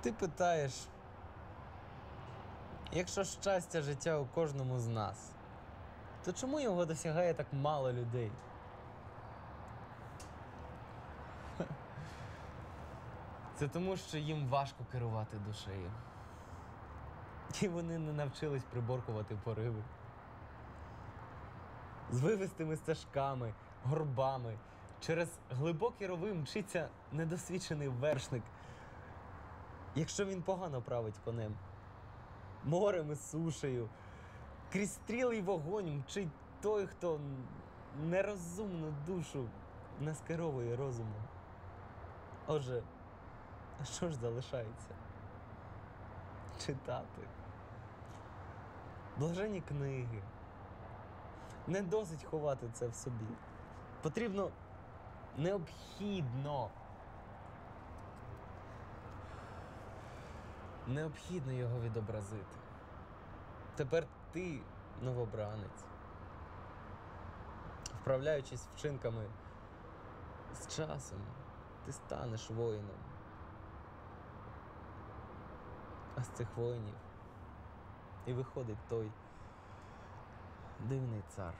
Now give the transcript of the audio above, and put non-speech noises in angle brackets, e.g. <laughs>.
Ти питаєш, якщо щастя життя у кожному з нас, то чому його досягає так мало людей? <laughs> Це тому, що їм важко керувати душею. І вони не навчились приборкувати пориви. З вивистими стежками, горбами, через глибокі рови мчиться недосвідчений вершник, якщо він погано править конем. Морем і сушею, крізь стріли й вогонь мчить той, хто нерозумну душу не скеровує розумом. Отже, а що ж залишається? Читати. Блаженні книги. Не досить ховати це в собі. Потрібно необхідно. Необхідно його відобразити. Тепер ти новобранець. Вправляючись вчинками з часом, ти станеш воїном. А з цих воїнів і виходить той дивний цар.